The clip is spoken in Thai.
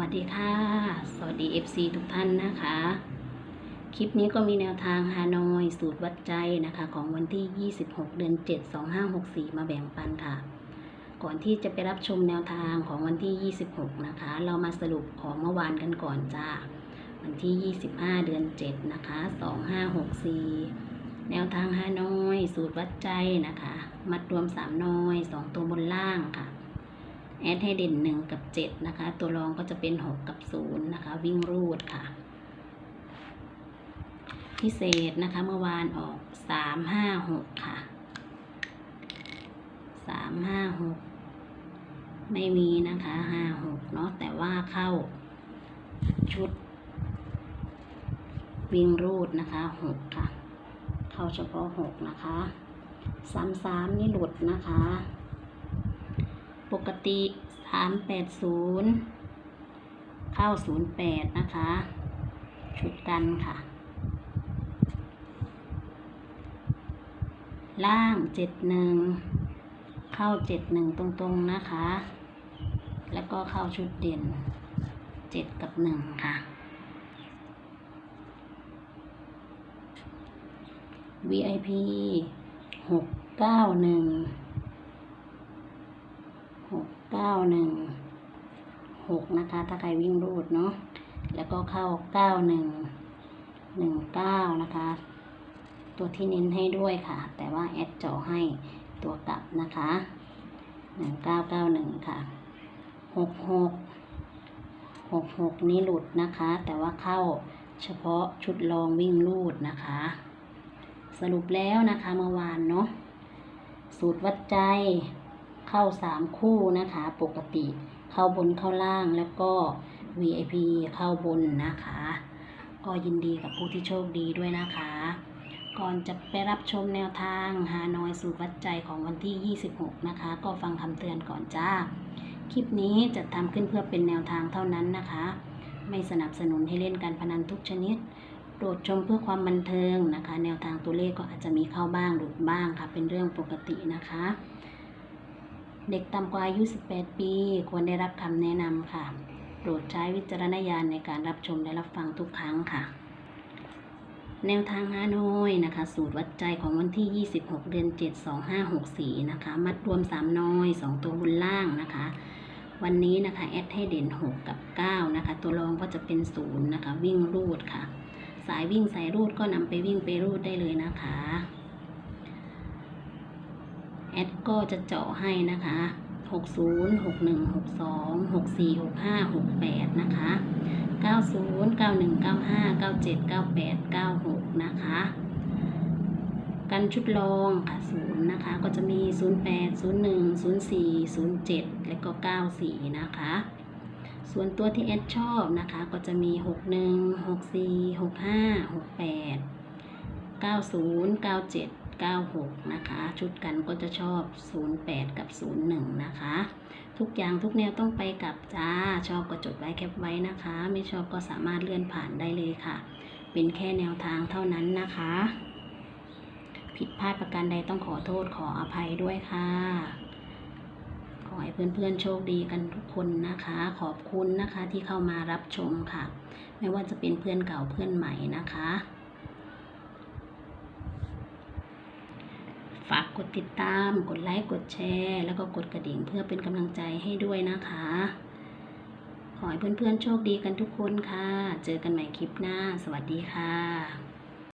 วัสดีค่ะ สวัสดี FC ทุกท่านนะคะ คลิปนี้ก็มีแนวทางฮานอยสูตรวัดใจนะคะ ของวันที่ 26 เดือน 7 2564 มาแบ่งปันค่ะ ก่อนที่จะไปรับชมแนวทางของวันที่ 26 นะคะ เรามาสรุปของเมื่อวานกันก่อนจ้า วันที่ 25 เดือน 7 นะคะ 2564แนวทางฮานอย สูตรวัดใจนะคะ มัดรวม3น้อย2ตัวบนล่างค่ะ แอดให้เด่น 1 กับ 7 นะคะ ตัวรองก็จะเป็น 6 กับ 0 นะคะ วิ่งรูดค่ะ พิเศษนะคะเมื่อวานออก 3 5 6 ค่ะ 3 5 6 ไม่มีนะคะ 5 6 เนาะแต่ว่าเข้าชุด วิ่งรูดนะคะ 6 ค่ะ เข้าเฉพาะ 6 นะคะ 3 3 นี่หลุดนะคะ ปกติ 380 เข้า 08 นะคะ ชุดกันค่ะ ล่าง 71 เข้า 71 ตรงๆ นะคะ แล้วก็เข้าชุดเด่น 7 กับ 1 ค่ะ VIP 691หก เก้าหนึ่งหกนะคะ ถ้าใครวิ่งรูดเนาะแล้วก็เข้าเก้าหนึ่งหนึ่งเก้านะคะ ตัวที่เน้นให้ด้วยค่ะ แต่ว่าแอดจาะให้ตัวกลับนะคะหนึ่งเก้าเก้าหนึ่งค่ะหกหกหกหกนี้หลุดนะคะ แต่ว่าเข้าเฉพาะชุดลองวิ่งรูดนะคะ สรุปแล้วนะคะเมื่อวานเนาะสูตรวัดใจ เข้าสามคู่นะคะ ปกติเข้าบนเข้าล่างแล้วก็ VIP เข้าบนนะคะ ก็ยินดีกับผู้ที่โชคดีด้วยนะคะ ก่อนจะไปรับชมแนวทางฮานอยสูตรวัดใจของวันที่ 26 นะคะ ก็ฟังคำเตือนก่อนจ้า คลิปนี้จะทำขึ้นเพื่อเป็นแนวทางเท่านั้นนะคะ ไม่สนับสนุนให้เล่นการพนันทุกชนิดโปรดชมเพื่อความบันเทิงนะคะ แนวทางตัวเลขก็อาจจะมีเข้าบ้างหลุดบ้างค่ะ เป็นเรื่องปกตินะคะ เด็กต่ำกว่าอายุ 18 ปี ควรได้รับคำแนะนำค่ะ โปรดใช้วิจารณญาณในการรับชมและรับฟังทุกครั้งค่ะ แนวทางฮานอยนะคะ สูตรวัดใจของวันที่ 26 เดือน 7 2564 นะคะ มัดรวม 3 น้อย 2 ตัวบนล่างนะคะ วันนี้นะคะแอดให้เด่น 6 กับ 9 นะคะ ตัวรองก็จะเป็น 0 นะคะ วิ่งรูดค่ะ สายวิ่งสายรูดก็นำไปวิ่งไปรูดได้เลยนะคะ แอดก็จะเจาะให้นะคะ 60 61 62 64 65 68 นะคะ 90 91 95 97 98 96 นะคะ กันชุดรองค่ะ0นะคะ ก็จะมี 08 01 04 07 และก็ 94 นะคะ ส่วนตัวที่แอดชอบนะคะ ก็จะมี 61 64 65 68 90 97 96 นะคะ ชุดกันก็จะชอบ 08 กับ 01 นะคะ ทุกอย่างทุกแนวต้องไปกับจ้า ชอบก็จดไว้แคปไว้นะคะ ไม่ชอบก็สามารถเลื่อนผ่านได้เลยค่ะ เป็นแค่แนวทางเท่านั้นนะคะ ผิดพลาดประการใดต้องขอโทษขออภัยด้วยค่ะขอให้เพื่อนๆโชคดีกันทุกคนนะคะ ขอบคุณนะคะที่เข้ามารับชมค่ะ ไม่ว่าจะเป็นเพื่อนเก่าเพื่อนใหม่นะคะ กดติดตาม กดไลค์ กดแชร์ แล้วก็กดกระดิ่งเพื่อเป็นกำลังใจให้ด้วยนะคะ ขอให้เพื่อนๆโชคดีกันทุกคนค่ะ เจอกันใหม่คลิปหน้า สวัสดีค่ะ